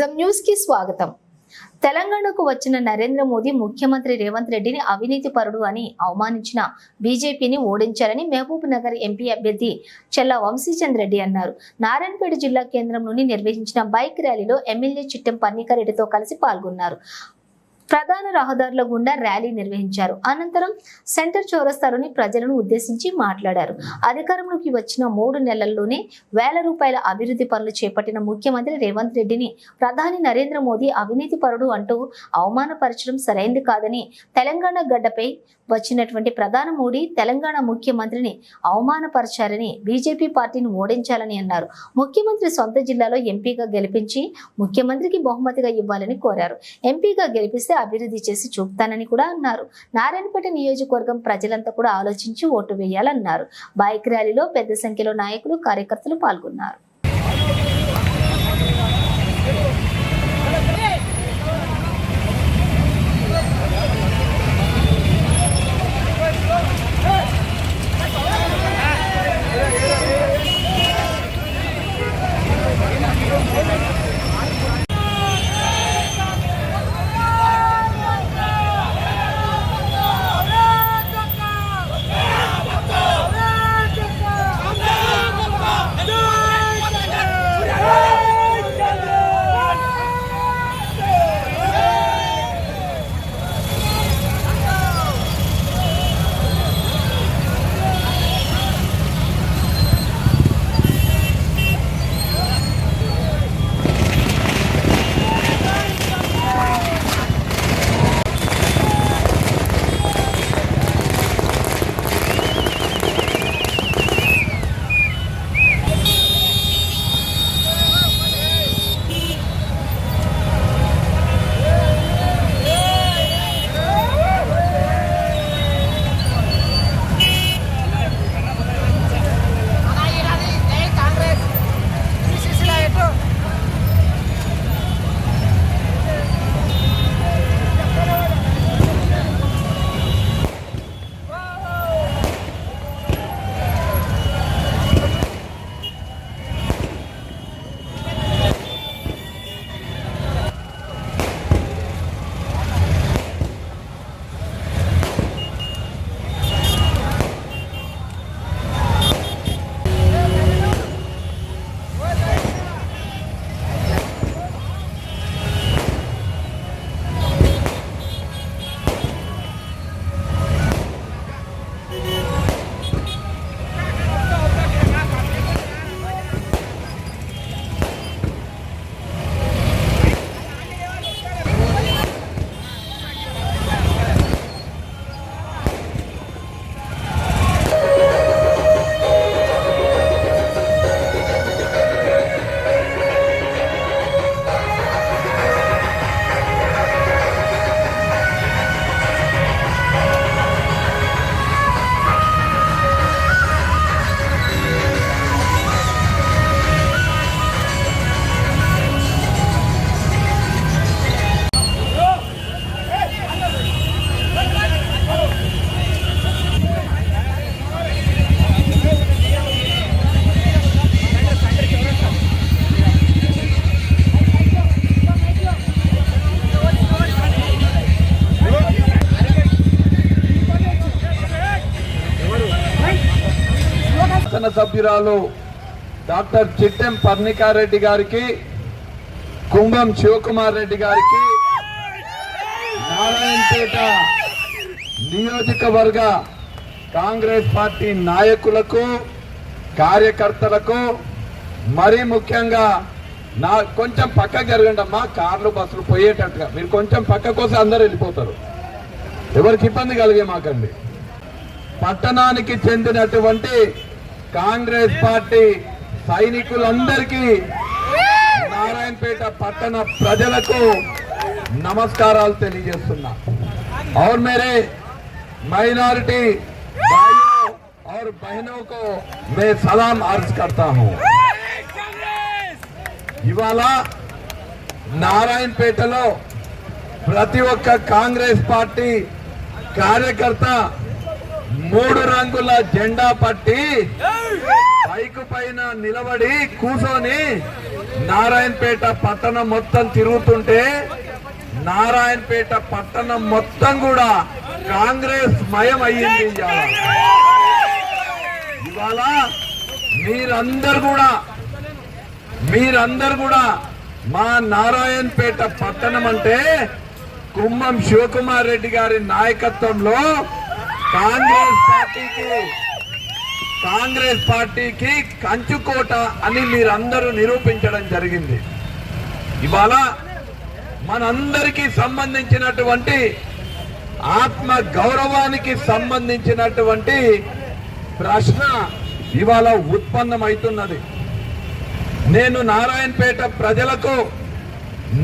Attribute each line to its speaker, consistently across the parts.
Speaker 1: నిజం న్యూస్కి స్వాగతం. తెలంగాణకు వచ్చిన నరేంద్ర మోదీ ముఖ్యమంత్రి రేవంత్ రెడ్డిని అవినీతి పరుడు అని అవమానించిన బీజేపీని ఓడించారని మహబూబ్ నగర్ ఎంపీ అభ్యర్థి చెల్ల వంశీచంద్ రెడ్డి అన్నారు. నారాయణపేట జిల్లా కేంద్రంలోని నిర్వహించిన బైక్ ర్యాలీలో ఎమ్మెల్యే చిట్టెం పన్నీకరెడ్డితో కలిసి పాల్గొన్నారు. ప్రధాన రహదారుల గుండా ర్యాలీ నిర్వహించారు. అనంతరం సెంటర్ చౌరస్తాలోని ప్రజలను ఉద్దేశించి మాట్లాడారు. అధికారంలోకి వచ్చిన మూడు నెలల్లోనే వేల రూపాయల అభివృద్ధి పనులు చేపట్టిన ముఖ్యమంత్రి రేవంత్ రెడ్డిని ప్రధాని నరేంద్ర మోదీ అవినీతి పరుడు అంటూ అవమానపరచడం సరైంది కాదని తెలంగాణ గడ్డపై వచ్చినటువంటి ప్రధాన మోడీ తెలంగాణ ముఖ్యమంత్రిని అవమానపరచారని బీజేపీ పార్టీని ఓడించాలని అన్నారు. ముఖ్యమంత్రి సొంత జిల్లాలో ఎంపీగా గెలిపించి ముఖ్యమంత్రికి బహుమతిగా ఇవ్వాలని కోరారు. ఎంపీగా గెలిపిస్తే అభివృద్ధి చేసి చూపుతానని కూడా అన్నారు. నారాయణపేట నియోజకవర్గం ప్రజలంతా కూడా ఆలోచించి ఓటు వేయాలన్నారు. బైక్ ర్యాలీలో పెద్ద సంఖ్యలో నాయకులు కార్యకర్తలు పాల్గొన్నారు.
Speaker 2: శాసనసభ్యురాలు డాక్టర్ చిట్టెం పర్ణికారెడ్డి గారికి కుంభం శివకుమార్ రెడ్డి గారికి నారాయణపేట నియోజకవర్గ కాంగ్రెస్ పార్టీ నాయకులకు కార్యకర్తలకు మరీ ముఖ్యంగా నా కొంచెం పక్క జరగండి అమ్మా కార్లు బస్సులు పోయేటట్టుగా. మీరు కొంచెం పక్క కోసం అందరు వెళ్ళిపోతారు. ఎవరికి ఇబ్బంది కలిగే మాకండి. పట్టణానికి చెందినటువంటి కాంగ్రెస్ పార్టీ సైనికులందరికీ నారాయణపేట పట్టణ ప్రజలకు నమస్కారాలు తెలియజేస్తున్నా और मेरे माइनॉरिटी भाइयों और बहनों को मैं सलाम अर्ज करता हूं ఇవాళ నారాయణపేటలో ప్రతి ఒక్క కాంగ్రెస్ పార్టీ కార్యకర్త మూడు రంగుల జెండా పట్టి బైక్ పైన నిలబడి కూర్చొని నారాయణపేట పట్టణం మొత్తం తిరుగుతుంటే నారాయణపేట పట్టణం మొత్తం కూడా కాంగ్రెస్ మయం అయ్యింది ఇవాళ మీరందరు కూడా మీరందరు కూడా మా నారాయణపేట పట్టణం అంటే కుమ్మం శివకుమార్ రెడ్డి గారి నాయకత్వంలో కాంగ్రెస్ పార్టీకి కాంగ్రెస్ పార్టీకి కంచుకోట అని మీరందరూ నిరూపించడం జరిగింది. ఇవాళ మనందరికీ సంబంధించినటువంటి ఆత్మ గౌరవానికి సంబంధించినటువంటి ప్రశ్న ఇవాళ ఉత్పన్నమవుతున్నది నేను నారాయణపేట ప్రజలకు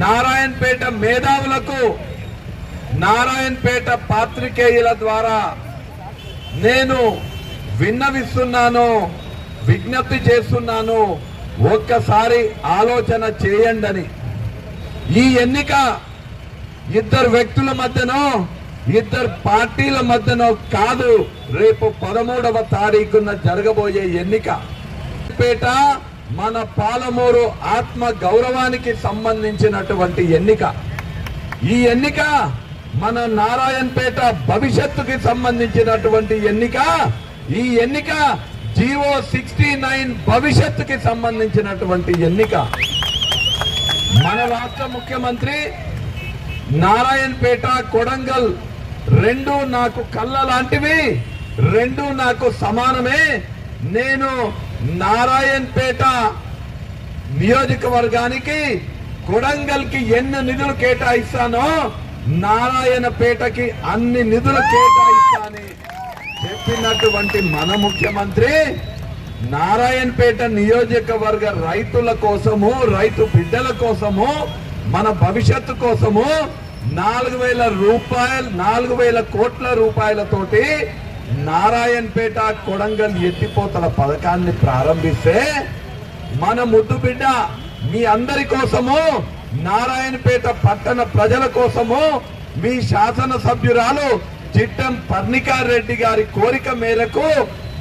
Speaker 2: నారాయణపేట మేధావులకు నారాయణపేట పాత్రికేయుల ద్వారా నేను విన్నవిస్తున్నాను విజ్ఞప్తి చేస్తున్నాను ఒక్కసారి ఆలోచన చేయండి అని ఈ ఎన్నిక ఇద్దరు వ్యక్తుల మధ్యనో ఇద్దరు పార్టీల మధ్యనో కాదు రేపు పదమూడవ తారీఖున జరగబోయే ఎన్నిక. పేట మన పాలమూరు ఆత్మ గౌరవానికి సంబంధించినటువంటి ఎన్నిక. ఈ ఎన్నిక మన నారాయణపేట భవిష్యత్తుకి సంబంధించినటువంటి ఎన్నిక. ఈ ఎన్నిక జీవో సిక్స్టీ నైన్ భవిష్యత్తుకి సంబంధించినటువంటి ఎన్నిక. మన రాష్ట్ర ముఖ్యమంత్రి నారాయణపేట కొడంగల్ రెండు నాకు కళ్ళ లాంటివి రెండు నాకు సమానమే. నేను నారాయణపేట నియోజకవర్గానికి కొడంగల్కి ఎన్ని నిధులు కేటాయిస్తానో నారాయణపేటకి అన్ని నిధులు కేటాయిస్తాని చెప్పినటువంటి మన ముఖ్యమంత్రి నారాయణపేట నియోజకవర్గ రైతుల కోసము రైతు బిడ్డల కోసము మన భవిష్యత్తు కోసము నాలుగు వేల రూపాయలు నాలుగు వేల కోట్ల రూపాయలతోటి నారాయణపేట కొడంగల్ ఎత్తిపోతల పథకాన్ని ప్రారంభిస్తే మన ముద్దు బిడ్డ మీ అందరి కోసము నారాయణపేట పట్టణ ప్రజల కోసము మీ శాసన సభ్యురాలు చిట్టం పర్ణికార్ రెడ్డి గారి కోరిక మేరకు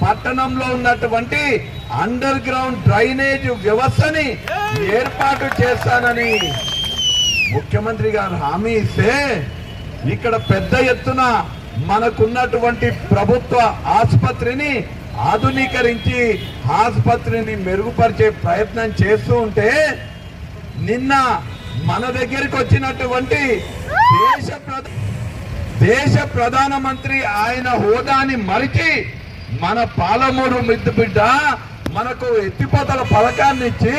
Speaker 2: పట్టణంలో ఉన్నటువంటి అండర్ గ్రౌండ్ డ్రైనేజ్ వ్యవస్థని ఏర్పాటు చేస్తానని ముఖ్యమంత్రి గారు హామీ ఇస్తే ఇక్కడ పెద్ద ఎత్తున మనకున్నటువంటి ప్రభుత్వ ఆసుపత్రిని ఆధునీకరించి ఆసుపత్రిని మెరుగుపరిచే ప్రయత్నం చేస్తూ ఉంటే నిన్న మన దగ్గరికి వచ్చినటువంటి దేశ దేశ ప్రధానమంత్రి ఆయన హోదాని మరిచి మన పాలమూరు మిద్దు బిడ్డ మనకు ఎత్తిపోతల పథకాన్ని ఇచ్చి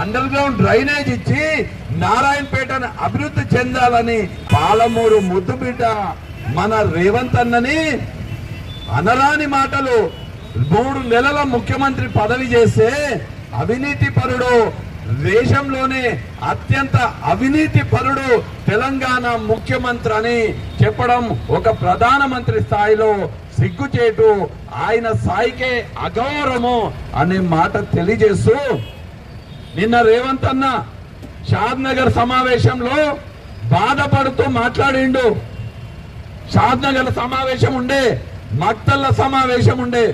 Speaker 2: అండర్ గ్రౌండ్ డ్రైనేజ్ ఇచ్చి నారాయణపేటను అభివృద్ధి చెందాలని పాలమూరు ముద్దు బిడ్డ మన రేవంత్ అన్నని అనరాని మాటలు మూడు నెలల ముఖ్యమంత్రి పదవి చేస్తే అవినీతి పరుడు దేశంలోనే అత్యంత అవినీతి పరుడు తెలంగాణ ముఖ్యమంత్రి అని చెప్పడం ఒక ప్రధానమంత్రి స్థాయిలో సిగ్గుచేటు ఆయన స్థాయికే అగౌరవము అనే మాట తెలియజేస్తూ నిన్న రేవంత్ అన్న షాద్ నగర్ సమావేశంలో బాధపడుతూ మాట్లాడిండు. షాద్ నగర్ సమావేశం ఉండే మక్తల్ల సమావేశం ఉండే.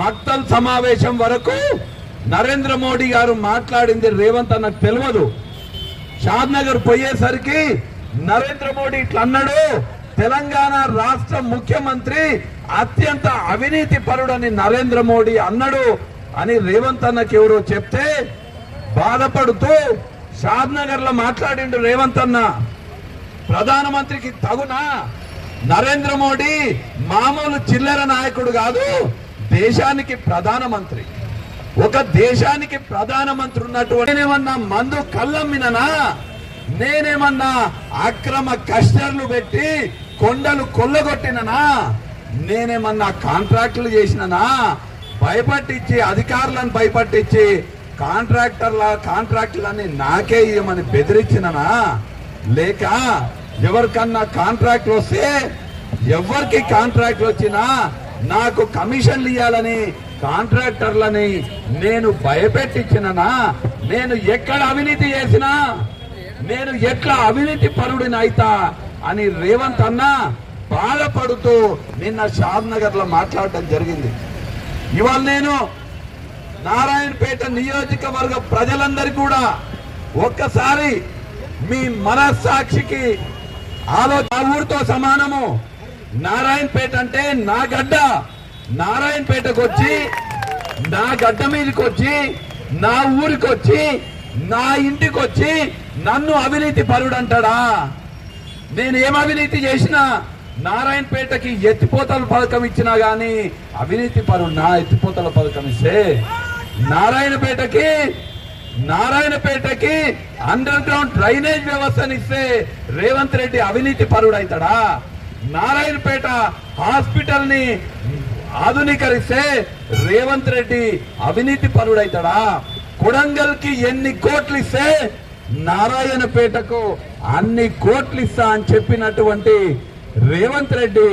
Speaker 2: మక్తల్ సమావేశం వరకు నరేంద్ర మోడీ గారు మాట్లాడింది రేవంత్ అన్నకు తెలియదు షాద్ నగర్ పోయేసరికి నరేంద్ర మోడీ ఇట్లా అన్నాడు తెలంగాణ రాష్ట్ర ముఖ్యమంత్రి అత్యంత అవినీతి పరుడని నరేంద్ర మోడీ అన్నాడు అని రేవంత్ అన్నకి ఎవరో చెప్తే బాధపడుతూ షాద్ నగర్లో మాట్లాడిండు రేవంత్ అన్న. ప్రధానమంత్రికి తగునా? నరేంద్ర మోడీ మామూలు చిల్లర నాయకుడు కాదు దేశానికి ప్రధానమంత్రి. ఒక దేశానికి ప్రధానమంత్రి ఉన్నటువంటి నేనేమన్నా మందు కళ్ళమ్మిననా? నేనేమన్నా అక్రమ కష్టర్లు పెట్టి కొండలు కొల్లగొట్టిననా? నేనేమన్నా కాంట్రాక్టులు చేసిననా? భయపట్టించి అధికారులను భయపట్టించి కాంట్రాక్టర్ల కాంట్రాక్టులన్నీ నాకే ఇవ్వమని బెదిరించిననా? లేక ఎవరికన్నా కాంట్రాక్ట్లు వస్తే ఎవరికి కాంట్రాక్ట్లు వచ్చినా నాకు కమిషన్లు ఇవ్వాలని కాంట్రాక్టర్లని నేను భయపెట్టించిననా? నేను ఎక్కడ అవినీతి చేసినా? నేను ఎట్లా అవినీతి పరుడిని అయితా అని రేవంత్ అన్న బాధపడుతూ నిన్న షాద్ నగర్లో మాట్లాడటం జరిగింది. ఇవాళ నేను నారాయణపేట నియోజకవర్గ ప్రజలందరికీ కూడా ఒక్కసారి మీ మనస్సాక్షికి ఆలోచన ఊరితో సమానము. నారాయణపేట అంటే నా గడ్డ. నారాయణపేటకు వచ్చి నా గడ్డ మీదకి వచ్చి నా ఊరికి వచ్చి నా ఇంటికి వచ్చి నన్ను అవినీతి పరుడు అంటాడా నేను ఏం అవినీతి చేసినా నారాయణపేటకి ఎత్తిపోతల పథకం ఇచ్చినా గాని అవినీతి పరుడు నా ఎత్తిపోతల పథకం ఇస్తే నారాయణపేటకి నారాయణపేటకి అండర్ గ్రౌండ్ డ్రైనేజ్ వ్యవస్థని ఇస్తే రేవంత్ రెడ్డి అవినీతి పరుడు అవుతాడా నారాయణపేట హాస్పిటల్ని ఆధునీకరిస్తే రేవంత్ రెడ్డి అవినీతి పరుడైతాడా? అవుతాడా కొడంగల్కి ఎన్ని కోట్లు ఇస్తే నారాయణపేటకు అన్ని కోట్లు ఇస్తా అని చెప్పినటువంటి రేవంత్ రెడ్డి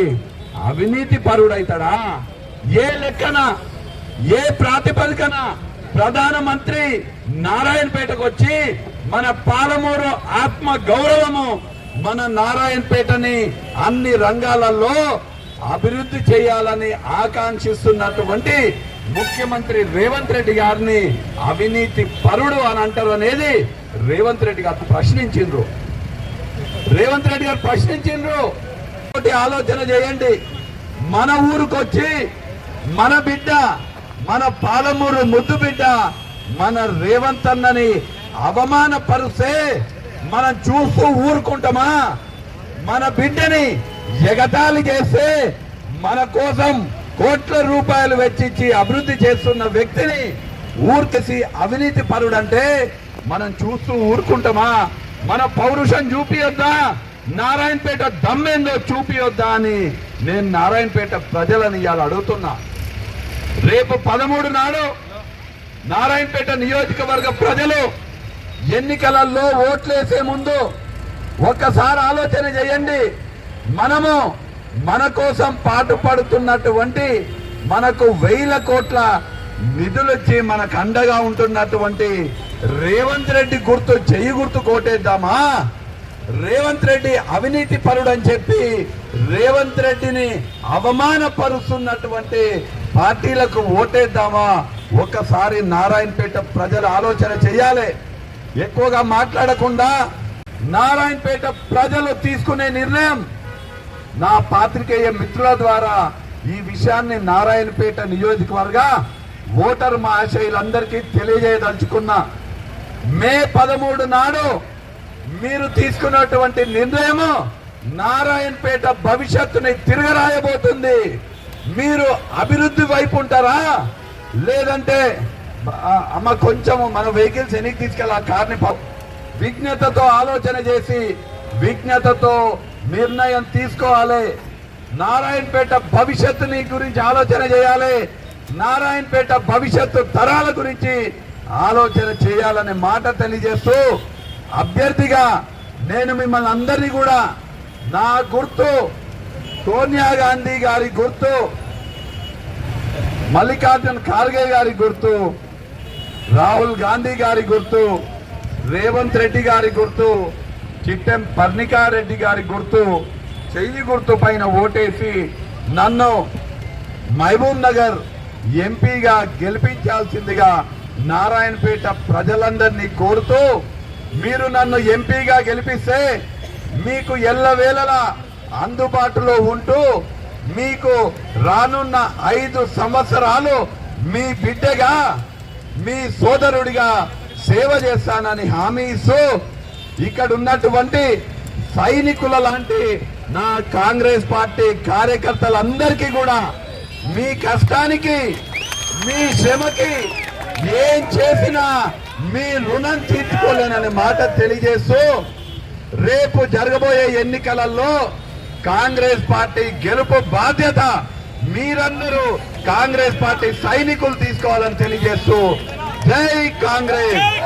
Speaker 2: అవినీతి పరుడైతాడా? ఏ లెక్కన ఏ ప్రాతిపదికన ప్రధానమంత్రి నారాయణపేటకు వచ్చి మన పాలమూరు ఆత్మ గౌరవము మన నారాయణపేటని అన్ని రంగాలలో అభివృద్ధి చేయాలని ఆకాంక్షిస్తున్నటువంటి ముఖ్యమంత్రి రేవంత్ రెడ్డి గారిని అవినీతి పరుడు అని అంటారు అనేది రేవంత్ రెడ్డి గారు ప్రశ్నించిండ్రు. రేవంత్ రెడ్డి గారు ప్రశ్నించిండ్రు. ఒకటి ఆలోచన చేయండి. మన ఊరుకొచ్చి మన బిడ్డ మన పాలమూరు ముద్దు బిడ్డ మన రేవంత్ అన్నని అవమానపరుస్తే మనం చూస్తూ ఊరుకుంటామా? మన బిడ్డని ఎగతాళి చేస్తే మన కోసం కోట్ల రూపాయలు వెచ్చించి అభివృద్ధి చేస్తున్న వ్యక్తిని ఊరికేసి అవినీతి పరుడంటే మనం చూస్తూ ఊరుకుంటామా? మన పౌరుషం చూపియొద్దా? నారాయణపేట దమ్మేందో చూపియొద్దా అని నేను నారాయణపేట ప్రజలని ఇవాళ అడుగుతున్నా. రేపు పదమూడు నాడు నారాయణపేట నియోజకవర్గ ప్రజలు ఎన్నికలలో ఓట్లేసే ముందు ఒక్కసారి ఆలోచన చేయండి. మనము మన కోసం పాటుపడుతున్నటువంటి మనకు వేల కోట్ల నిధులొచ్చి మనకు అండగా ఉంటున్నటువంటి రేవంత్ రెడ్డి గుర్తు చెయ్యి గుర్తు కోటేద్దామా? రేవంత్ రెడ్డి అవినీతి పరుడు అని చెప్పి రేవంత్ రెడ్డిని అవమానపరుస్తున్నటువంటి పార్టీలకు ఓటేద్దామా? ఒక్కసారి నారాయణపేట ప్రజలు ఆలోచన చేయాలి. ఎక్కువగా మాట్లాడకుండా నారాయణపేట ప్రజలు తీసుకునే నిర్ణయం నా పాత్రికేయ మిత్రుల ద్వారా ఈ విషయాన్ని నారాయణపేట నియోజకవర్గ ఓటర్ మహాశయులందరికీ తెలియజేయదలుచుకున్నా మే పదమూడు నాడు మీరు తీసుకున్నటువంటి నిర్ణయము నారాయణపేట భవిష్యత్తుని తిరగరాయబోతుంది. మీరు అభివృద్ధి వైపు ఉంటారా? లేదంటే అమ్మ కొంచెము మన వెహికల్స్ ఎన్నికి తీసుకెళ్ళి ఆ కార్ని విజ్ఞతతో ఆలోచన చేసి విజ్ఞతతో నిర్ణయం తీసుకోవాలి. నారాయణపేట భవిష్యత్తుని గురించి ఆలోచన చేయాలి. నారాయణపేట భవిష్యత్తు తరాల గురించి ఆలోచన చేయాలనే మాట తెలియజేస్తూ అభ్యర్థిగా నేను మిమ్మల్ని అందరినీ కూడా నా గుర్తు సోనియా గాంధీ గారి గుర్తు మల్లికార్జున్ ఖార్గే గారి గుర్తు రాహుల్ గాంధీ గారి గుర్తు రేవంత్ రెడ్డి గారి గుర్తు చిట్టెం పర్ణికారెడ్డి గారి గుర్తు చెయ్యి గుర్తు పైన ఓటేసి నన్ను మహబూబ్ నగర్ ఎంపీగా గెలిపించాల్సిందిగా నారాయణపేట ప్రజలందరినీ కోరుతూ మీరు నన్ను ఎంపీగా గెలిపిస్తే మీకు ఎల్లవేళలా అందుబాటులో ఉంటూ మీకు రానున్న ఐదు సంవత్సరాలు మీ బిడ్డగా మీ సోదరుడిగా సేవ చేస్తానని హామీ ఇస్తూ ఇక్కడ ఉన్నటువంటి సైనికుల లాంటి నా కాంగ్రెస్ పార్టీ కార్యకర్తలందరికీ కూడా మీ కష్టానికి మీ శ్రమకి ఏం చేసినా మీ రుణం తీర్చుకోలేననే మాట తెలియజేస్తూ రేపు జరగబోయే ఎన్నికలలో కాంగ్రెస్ పార్టీ గెలుపు బాధ్యత మీరందరూ కాంగ్రెస్ పార్టీ సైనికులు తీసుకోవాలని తెలియజేస్తూ జై కాంగ్రెస్!